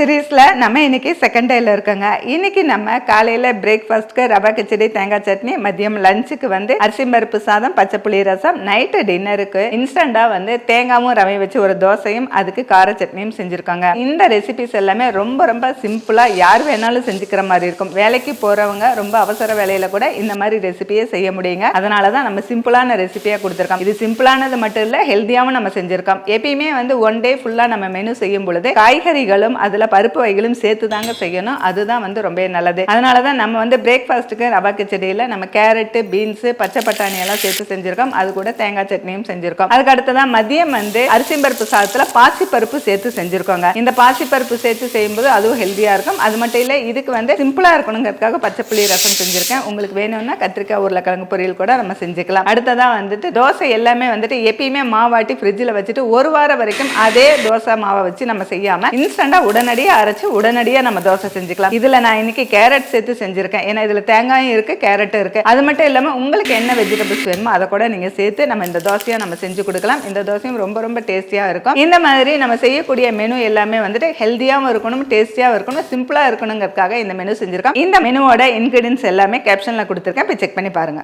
சீரீஸில் நம்ம இன்றைக்கி செகண்ட் டேயில் இருக்கோங்க. இன்னைக்கு நம்ம காலையில் பிரேக்ஃபாஸ்ட்க்கு ரவா கிச்சடி தேங்காய் சட்னி மதியம் லஞ்சுக்கு வந்து அரிசி பருப்பு சாதம் பச்சை புளி ரசம் நைட்டு டின்னருக்கு இன்ஸ்டண்ட்டாக வந்து தேங்காவும் ரவை வச்சு ஒரு தோசையும் அதுக்கு கார சட்னியும் செஞ்சுருக்காங்க. இந்த ரெசிபிஸ் எல்லாமே ரொம்ப ரொம்ப சிம்பிளாக யார் வேணாலும் செஞ்சுக்கிற மாதிரி இருக்கும். வேலைக்கு போகிறவங்க ரொம்ப அவசர வேலையில் கூட இந்த மாதிரி ரெசிபியை செய்ய முடியுங்க. அதனால தான் நம்ம சிம்பிளான ரெசிபியாக கொடுத்துருக்கோம். இது சிம்பிளானது மட்டும் இல்லை ஹெல்த்தியாகவும் நம்ம செஞ்சுருக்கோம். எப்பயுமே வந்து ஒன் டே ஃபுல்லாக நம்ம மெனு செய்யும் பொழுது காய்கறிகளும் அதில் பருப்பு வகைகளும் சேர்த்து தாங்க செய்யணும். அதுதான் வந்து ரொம்ப நல்லது. அதனால தான் நம்ம வந்து பிரேக்ஃபாஸ்ட்டுக்கு ரவா கிச்சடியில் நம்ம கேரட்டு பீன்ஸு பச்சை பட்டாணி எல்லாம் சேர்த்து செஞ்சுருக்கோம். அது கூட தேங்காய் சட்னியும் செஞ்சுருக்கோம். அதுக்கு அடுத்ததான் மதியம் வந்து அரிசி பருப்பு சாதத்தில் பாசி பருப்பு சேர்த்து செஞ்சுருக்கோங்க. இந்த பாசி பருப்பு சேர்த்து செய்யும்போது அதுவும் ஹெல்த்தியாக இருக்கும். அது மட்டும் இல்லை இதுக்கு வந்து சிம்பிளாக இருக்கணுங்கிறதுக்காக பச்சை புளி ரசம் செஞ்சுருக்கேன். உங்களுக்கு வேணும்னா கத்திரிக்காய் உருளைக்கிழங்கு பொரியல் கூட நம்ம செஞ்சுக்கலாம். அடுத்ததாக வந்துட்டு தோசை எல்லாமே வந்துட்டு எப்பயுமே மாவாட்டி ஃப்ரிட்ஜில் வச்சுட்டு ஒரு வாரம் வரைக்கும் அதே தோசை மாவை வச்சு நம்ம செய்யாமல் இன்ஸ்டண்டாக உடனடி உடனடியாக அரைச்சு உடனடியாக நம்ம தோசை செஞ்சுக்கலாம். இதில் நான் இன்னைக்கு கேரட் சேர்த்து செஞ்சிருக்கேன். ஏன்னா இதில் தேங்காயும் இருக்கு கேரட்டும் இருக்கு. அது மட்டும் இல்லாமல் உங்களுக்கு என்ன வெஜிடபிள்ஸ் வேணுமோ அதை கூட நீங்கள் சேர்த்து நம்ம இந்த தோசையாக நம்ம செஞ்சு கொடுக்கலாம். இந்த தோசையும் ரொம்ப ரொம்ப டேஸ்டியாக இருக்கும். இந்த மாதிரி நம்ம செய்யக்கூடிய மெனு எல்லாமே வந்துட்டு ஹெல்த்தியாகவும் இருக்கணும் டேஸ்டியாகவும் இருக்கணும் சிம்பிளாக இருக்கணுங்கிறதுக்காக இந்த மெனு செஞ்சுருக்கோம். இந்த மெனுவோட இன்க்ரீடியன்ஸ் எல்லாமே கேப்ஷனில் கொடுத்துருக்கேன். போய் செக் பண்ணி பாருங்க.